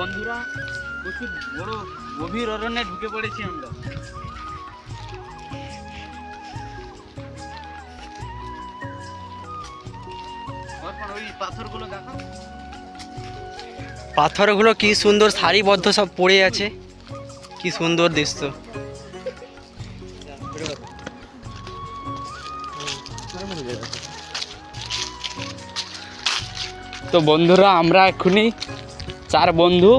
বন্ধুরা প্রচুর বড় গভীর অরণ্যে ঢুকে পড়েছি আমরা। পাথরগুলো দেখো কি সুন্দর সারিবদ্ধ সব পড়ে আছে। কি সুন্দর দৃশ্য। তো বন্ধুরা আমরা এক্ষুনি চার বন্ধু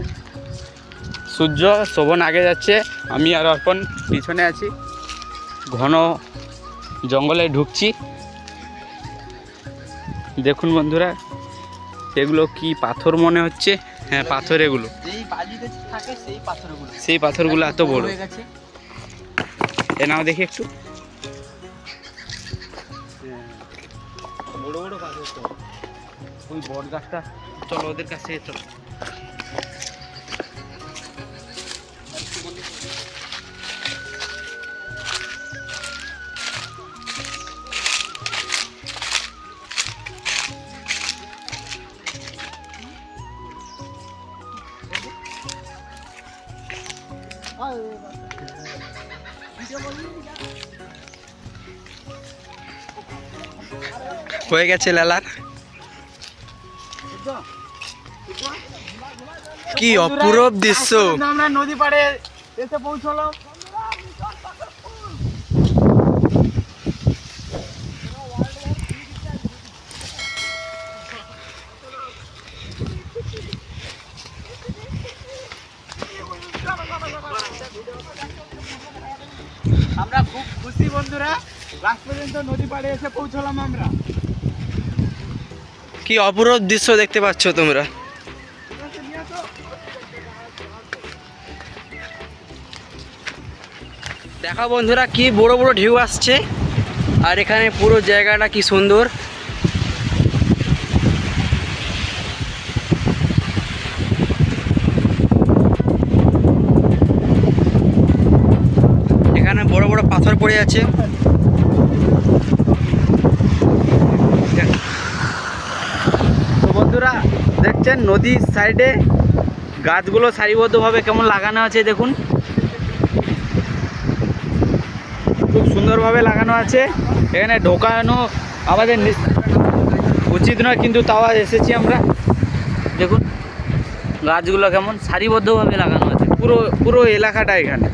সূর্য শোভন আগে যাচ্ছে আমি আর অর্পণ পিছনে আছি। ঘন জঙ্গলে ঢুকছি। দেখুন বন্ধুরা এগুলো কি পাথর মনে হচ্ছে? হ্যাঁ পাথর এগুলো। সেই পাথরগুলো। সেই পাথরগুলো এত বড়। হয়ে এ নাও দেখি একটু। বড় বড় পাথর তো। ওই বট গাছটা চলো ওদের কাছে চলো। হয়ে গেছে লালার। কি অপূরব দৃশ্য। আমরা নদী পাড়ে এসে পৌঁছলাম। আমরা খুব খুশি বন্ধুরা। লাস্ট পর্যন্ত নদী পাড়ে এসে পৌঁছলাম আমরা। কি অপরোধ দৃশ্য দেখতে পাচ্ছ তোমরা। দেখা বন্ধুরা, কি বড় বড় ঢেউ আসছে। আর এখানে পুরো জায়গাটা কি সুন্দর এখানে বড় পাথর পড়ে আছে। বন্ধুরা, দেখছেন নদীর সাইডে গাছগুলো সারিবদ্ধভাবে কেমন লাগানো আছে দেখুন। খুব সুন্দরভাবে লাগানো আছে। এখানে ঢোকানো আমাদের উচিত নয়, কিন্তু তাও এসেছি আমরা। দেখুন, গাছগুলো কেমন সারিবদ্ধভাবে লাগানো আছে। পুরো পুরো এলাকাটা এখানে।